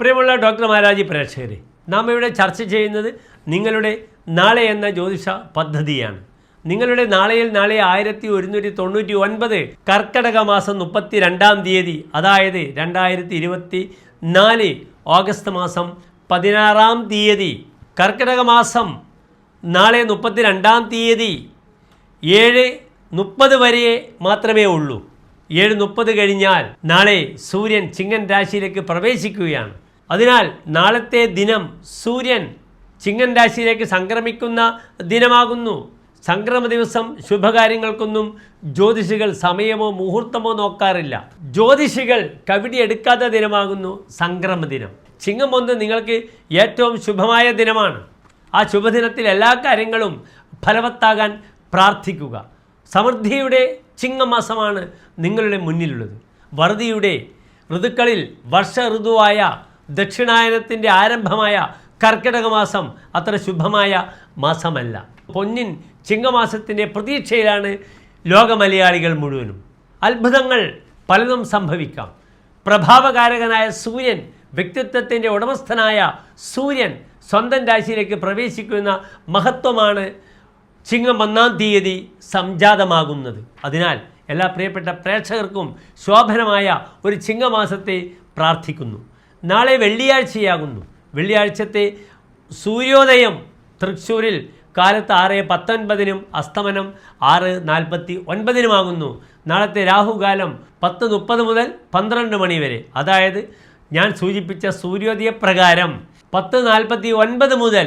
പ്രിയമുള്ള ഡോക്ടർ മഹാരാജി പ്രേക്ഷകരെ നാം ഇവിടെ ചർച്ച ചെയ്യുന്നത് നിങ്ങളുടെ നാളെ എന്ന ജ്യോതിഷ പദ്ധതിയാണ്. നിങ്ങളുടെ നാളെയിൽ നാളെ ആയിരത്തി ഒരുന്നൂറ്റി തൊണ്ണൂറ്റി ഒൻപത് കർക്കടക മാസം മുപ്പത്തി രണ്ടാം തീയതി അതായത് രണ്ടായിരത്തി ഇരുപത്തി നാല് ഓഗസ്റ്റ് മാസം പതിനാറാം തീയതി കർക്കിടക മാസം നാളെ മുപ്പത്തി രണ്ടാം തീയതി ഏഴ് മുപ്പത് വരെ മാത്രമേ ഉള്ളൂ. ഏഴ് മുപ്പത് കഴിഞ്ഞാൽ നാളെ സൂര്യൻ ചിങ്ങൻ രാശിയിലേക്ക് പ്രവേശിക്കുകയാണ്. അതിനാൽ നാളത്തെ ദിനം സൂര്യൻ ചിങ്ങൻ രാശിയിലേക്ക് സംക്രമിക്കുന്ന ദിനമാകുന്നു. സംക്രമ ദിവസം ശുഭകാര്യങ്ങൾക്കൊന്നും ജ്യോതിഷികൾ സമയമോ മുഹൂർത്തമോ നോക്കാറില്ല. ജ്യോതിഷികൾ കവിടി എടുക്കാത്ത ദിനമാകുന്നു സംക്രമ ദിനം. ചിങ്ങം ഒന്ന് നിങ്ങൾക്ക് ഏറ്റവും ശുഭമായ ദിനമാണ്. ആ ശുഭദിനത്തിൽ എല്ലാ കാര്യങ്ങളും ഫലവത്താകാൻ പ്രാർത്ഥിക്കുക. സമൃദ്ധിയുടെ ചിങ്ങമാസമാണ് നിങ്ങളുടെ മുന്നിലുള്ളത്. വറുതിയുടെ ഋതുക്കളിൽ വർഷ ഋതുവായ ദക്ഷിണായനത്തിന്റെ ആരംഭമായ കർക്കിടക മാസം അത്ര ശുഭമായ മാസമല്ല. പൊന്നിൻ ചിങ്ങമാസത്തിന്റെ പ്രതീക്ഷയിലാണ് ലോക മലയാളികൾ മുഴുവനും. അത്ഭുതങ്ങൾ പലതും സംഭവിക്കാം. പ്രഭാവകാരകനായ സൂര്യൻ വ്യക്തിത്വത്തിന്റെ ഉടമസ്ഥനായ സൂര്യൻ സ്വന്തം രാശിയിലേക്ക് പ്രവേശിക്കുന്ന മഹത്വമാണ് ചിങ്ങം ഒന്നാം തീയതി സംജാതമാകുന്നത്. അതിനാൽ എല്ലാ പ്രിയപ്പെട്ട പ്രേക്ഷകർക്കും ശോഭനമായ ഒരു ചിങ്ങമാസത്തെ പ്രാർത്ഥിക്കുന്നു. നാളെ വെള്ളിയാഴ്ചയാകുന്നു. വെള്ളിയാഴ്ചത്തെ സൂര്യോദയം തൃശ്ശൂരിൽ കാലത്ത് ആറ് പത്തൊൻപതിനും അസ്തമനം ആറ് നാൽപ്പത്തി ഒൻപതിനുമാകുന്നു നാളത്തെ രാഹുകാലം പത്ത് മുപ്പത് മുതൽ പന്ത്രണ്ട് മണി വരെ. അതായത് ഞാൻ സൂചിപ്പിച്ച സൂര്യോദയ പ്രകാരം പത്ത് നാൽപ്പത്തി ഒൻപത് മുതൽ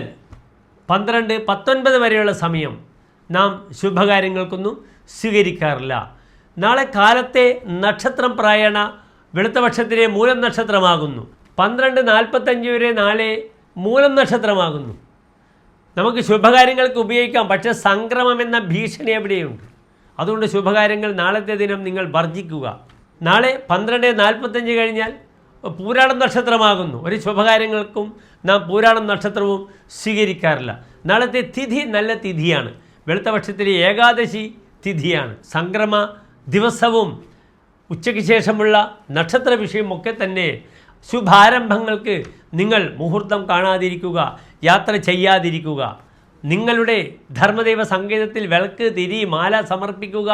പന്ത്രണ്ട് പത്തൊൻപത് വരെയുള്ള സമയം നാം ശുഭകാര്യങ്ങൾക്കൊന്നും സ്വീകരിക്കാറില്ല. നാളെ കാലത്തെ നക്ഷത്രം പ്രായണ വെളുത്തപക്ഷത്തിലെ മൂലം നക്ഷത്രമാകുന്നു. പന്ത്രണ്ട് നാൽപ്പത്തഞ്ച് വരെ നാളെ മൂലം നക്ഷത്രമാകുന്നു. നമുക്ക് ശുഭകാര്യങ്ങൾക്ക് ഉപയോഗിക്കാം പക്ഷേ സംക്രമം എന്ന ഭീഷണി എവിടെയുണ്ട്? അതുകൊണ്ട് ശുഭകാര്യങ്ങൾ നാളത്തെ ദിനം നിങ്ങൾ വർജിക്കുക. നാളെ പന്ത്രണ്ട് നാൽപ്പത്തഞ്ച് കഴിഞ്ഞാൽ പൂരാടം നക്ഷത്രമാകുന്നു. ഒരു ശുഭകാര്യങ്ങൾക്കും നാം പൂരാടം നക്ഷത്രവും സ്വീകരിക്കാറില്ല. നാളത്തെ തിഥി നല്ല തിഥിയാണ്. വെളുത്തപക്ഷത്തിലെ ഏകാദശി തിഥിയാണ്. സംക്രമ ദിവസവും ഉച്ചയ്ക്ക് ശേഷമുള്ള നക്ഷത്ര വിഷയമൊക്കെ തന്നെ ശുഭാരംഭങ്ങൾക്ക് നിങ്ങൾ മുഹൂർത്തം കാണാതിരിക്കുക യാത്ര ചെയ്യാതിരിക്കുക നിങ്ങളുടെ ധർമ്മദൈവ സങ്കേതത്തിൽ വിളക്ക് തിരി മാല സമർപ്പിക്കുക.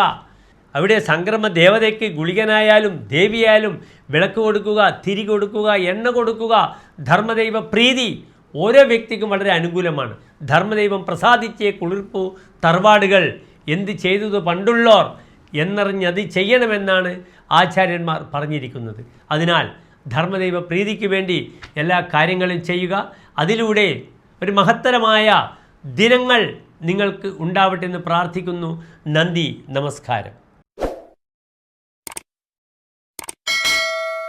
അവിടെ സംക്രമ ദേവതയ്ക്ക് ഗുളികനായാലും ദേവിയായാലും വിളക്ക് കൊടുക്കുക തിരി കൊടുക്കുക എണ്ണ കൊടുക്കുക ധർമ്മദൈവ പ്രീതി ഓരോ വ്യക്തിക്കും വളരെ അനുകൂലമാണ്. ധർമ്മദൈവം പ്രസാദിച്ചേ കുളിർപ്പു തറവാടുകൾ. എന്ത് ചെയ്തത് പണ്ടുള്ളോർ എന്നറിഞ്ഞത് ചെയ്യണമെന്നാണ് ആചാര്യന്മാർ പറഞ്ഞിരിക്കുന്നത്. അതിനാൽ ധർമ്മദൈവ പ്രീതിക്ക് വേണ്ടി എല്ലാ കാര്യങ്ങളും ചെയ്യുക. അതിലൂടെ ഒരു മഹത്തരമായ ദിനങ്ങൾ നിങ്ങൾക്ക് ഉണ്ടാവട്ടെ എന്ന് പ്രാർത്ഥിക്കുന്നു. നന്ദി നമസ്കാരം.